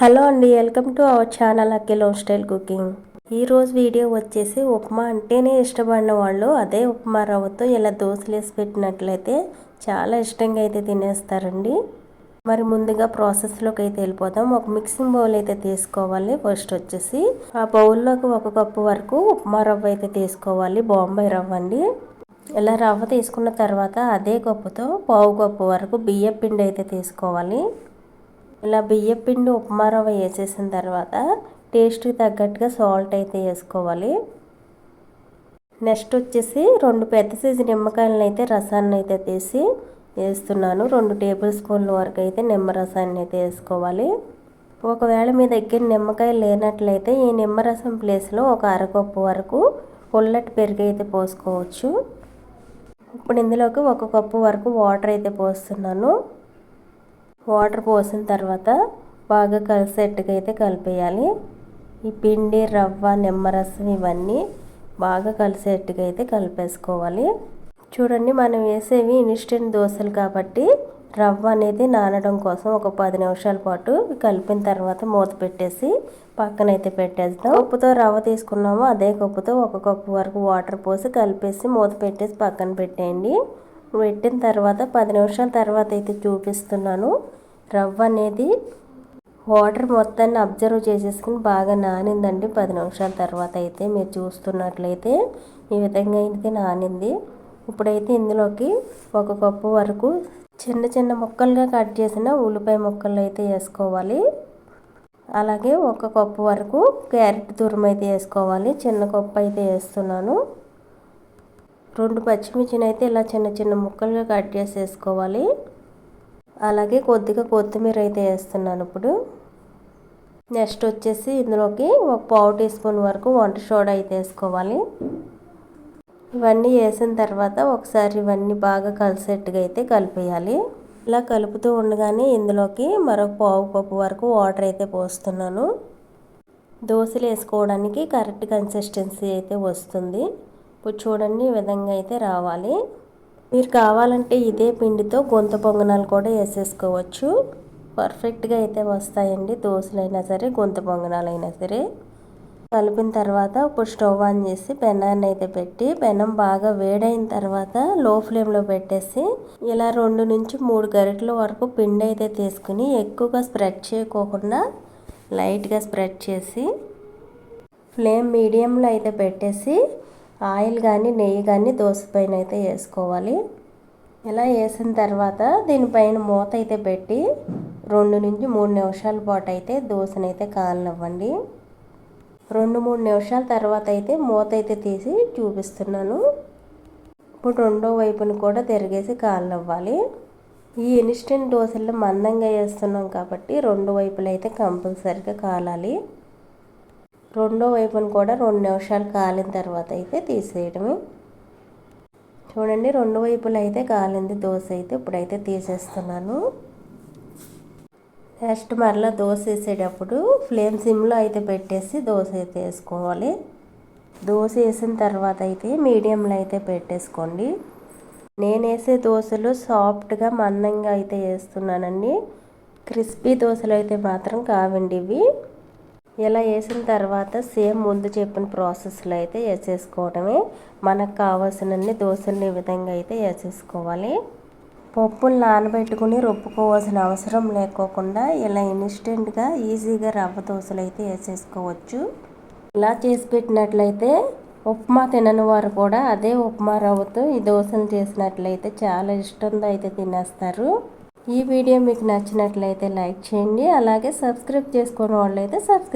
Hello అండి welcome to our channel Akhil home style cooking. ఈరోజు video వచ్చేసి ఉప్మా అంటేనే ఇష్టపడిన వాళ్ళు అదే ఉప్మా రవ్వతో ఇలా దోశలు వేసి పెట్టినట్లయితే చాలా ఇష్టంగా అయితే తినేస్తారండి. మరి ముందుగా ప్రాసెస్లోకి అయితే వెళ్ళిపోతాం ఒక మిక్సింగ్ బౌల్ అయితే తీసుకోవాలి. ఫస్ట్ వచ్చేసి ఆ బౌల్లోకి ఒక కప్పు వరకు ఉప్మా రవ్వ అయితే తీసుకోవాలి. బాంబే రవ్వ అండి. ఇలా రవ్వ తీసుకున్న తర్వాత అదే కప్పుతో పావు కప్పు వరకు బియ్య పిండి అయితే తీసుకోవాలి. ఇలా బియ్యపిండి ఉప్మా రవ్వ వేసేసిన తర్వాత టేస్ట్కి తగ్గట్టుగా సాల్ట్ అయితే వేసుకోవాలి. నెక్స్ట్ వచ్చేసి రెండు పెద్ద సైజు నిమ్మకాయలను అయితే రసాన్ని అయితే తీసి వేస్తున్నాను. రెండు టేబుల్ స్పూన్ల వరకు అయితే నిమ్మరసాన్ని అయితే వేసుకోవాలి. ఒకవేళ మీ దగ్గర నిమ్మకాయ లేనట్లయితే ఈ నిమ్మరసం ప్లేస్లో ఒక అరకప్పు వరకు పుల్లటి పెరుగు అయితే పోసుకోవచ్చు. ఇప్పుడు ఇందులోకి ఒక కప్పు వరకు వాటర్ అయితే పోస్తున్నాను. వాటర్ పోసిన తర్వాత బాగా కలిసేట్టుగా అయితే కలిపేయాలి. ఈ పిండి రవ్వ నిమ్మరసం ఇవన్నీ బాగా కలిసేట్టుగా అయితే కలిపేసుకోవాలి. చూడండి మనం వేసేవి ఇన్స్టెంట్ దోశలు కాబట్టి రవ్వ అనేది నానడం కోసం ఒక పది నిమిషాల పాటు కలిపిన తర్వాత మూత పెట్టేసి పక్కనైతే పెట్టేస్తాం ఉప్పుతో రవ్వ తీసుకున్నాము అదే కప్పుతో ఒక కప్పు వరకు వాటర్ పోసి కలిపేసి మూత పెట్టేసి పక్కన పెట్టేయండి. పెట్టిన తర్వాత పది నిమిషాల తర్వాత అయితే చూపిస్తున్నాను. రవ్వ అనేది వాటర్ మొత్తాన్ని అబ్జర్వ్ చేసేసుకుని బాగా నానిందండి. పది నిమిషాల తర్వాత అయితే మీరు చూస్తున్నట్లయితే ఈ విధంగా అయితే నానింది. ఇప్పుడైతే ఇందులోకి ఒక కప్పు వరకు చిన్న చిన్న ముక్కలుగా కట్ చేసిన ఉల్లిపాయ ముక్కలు అయితే వేసుకోవాలి. అలాగే ఒక కప్పు వరకు క్యారెట్ తురుము అయితే వేసుకోవాలి. చిన్న కప్పు అయితే వేస్తున్నాను. రెండు పచ్చిమిర్చిని అయితే ఇలా చిన్న చిన్న ముక్కలుగా కట్ చేసి వేసుకోవాలి అలాగే కొద్దిగా కొత్తిమీర అయితే వేస్తున్నాను ఇప్పుడు. నెక్స్ట్ వచ్చేసి ఇందులోకి ఒక పావు టీ స్పూన్ వరకు వంట సోడా అయితే వేసుకోవాలి. ఇవన్నీ వేసిన తర్వాత ఒకసారి ఇవన్నీ బాగా కలిసేట్టుగా అయితే కలిపేయాలి. ఇలా కలుపుతూ ఉండగానే ఇందులోకి మరొక పావు కప్పు వరకు వాటర్ అయితే పోస్తున్నాను. దోశలు వేసుకోవడానికి కరెక్ట్ కన్సిస్టెన్సీ అయితే వస్తుంది. ఇప్పుడు చూడండి ఈ విధంగా అయితే రావాలి. మీరు కావాలంటే ఇదే పిండితో గొంత పొంగనాలు కూడా వేసేసుకోవచ్చు. పర్ఫెక్ట్గా అయితే వస్తాయండి దోశలు అయినా సరే గొంత పొంగనాలు అయినా సరే. కలిపిన తర్వాత ఇప్పుడు స్టవ్ ఆన్ చేసి పెనాన్ని అయితే పెట్టి పెనం బాగా వేడైన తర్వాత లో ఫ్లేమ్లో పెట్టేసి ఇలా రెండు నుంచి మూడు గరిటల వరకు పిండి అయితే తీసుకుని ఎక్కువగా స్ప్రెడ్ చేయకోకుండా లైట్గా స్ప్రెడ్ చేసి ఫ్లేమ్ మీడియంలో అయితే పెట్టేసి ఆయిల్ కానీ నెయ్యి కానీ దోశ పైన అయితే వేసుకోవాలి. ఇలా వేసిన తర్వాత దీనిపైన మూత అయితే పెట్టి రెండు నుంచి మూడు నిమిషాల పాటు అయితే దోశనైతే కాలనివ్వండి. రెండు మూడు నిమిషాల తర్వాత అయితే మూత అయితే తీసి చూపిస్తున్నాను. ఇప్పుడు రెండో వైపుని కూడా తిరిగేసి కాలనివ్వాలి. ఈ ఇన్స్టెంట్ దోశలు మందంగా వేస్తున్నాం కాబట్టి రెండు వైపులు అయితే కంపల్సరిగా కాలాలి. రెండో వైపును కూడా రెండు నిమిషాలు కాలిన తర్వాత అయితే తీసేయడమే. చూడండి రెండు వైపులు అయితే కాలింది దోశ అయితే ఇప్పుడైతే తీసేస్తున్నాను. నెక్స్ట్ మరలా దోశ వేసేటప్పుడు ఫ్లేమ్ సిమ్లో అయితే పెట్టేసి దోశ అయితే వేసుకోవాలి. దోశ వేసిన తర్వాత అయితే మీడియంలో అయితే పెట్టేసుకోండి. నేను వేసే దోశలు సాఫ్ట్గా మందంగా అయితే వేస్తున్నానండి. క్రిస్పీ దోశలు అయితే మాత్రం కావండి ఇవి. ఇలా వేసిన తర్వాత సేమ్ ముందు చెప్పిన ప్రాసెస్లో అయితే వేసేసుకోవడమే మనకు కావాల్సినన్ని దోశలు ఈ విధంగా అయితే వేసేసుకోవాలి. పప్పులు నానబెట్టుకుని రుబ్బుకోవాల్సిన అవసరం లేకోకుండా ఇలా ఇన్స్టెంట్గా ఈజీగా రవ్వ దోశలు అయితే వేసేసుకోవచ్చు. ఇలా చేసి పెట్టినట్లయితే ఉప్మా తినని వారు కూడా అదే ఉప్మా రవ్వతో ఈ దోశలు చేసినట్లయితే చాలా ఇష్టంతో అయితే తినేస్తారు. ఈ వీడియో మీకు నచ్చినట్లయితే లైక్ చేయండి. అలాగే సబ్స్క్రైబ్ చేసుకున్న వాళ్ళు అయితే సబ్స్క్రైబ్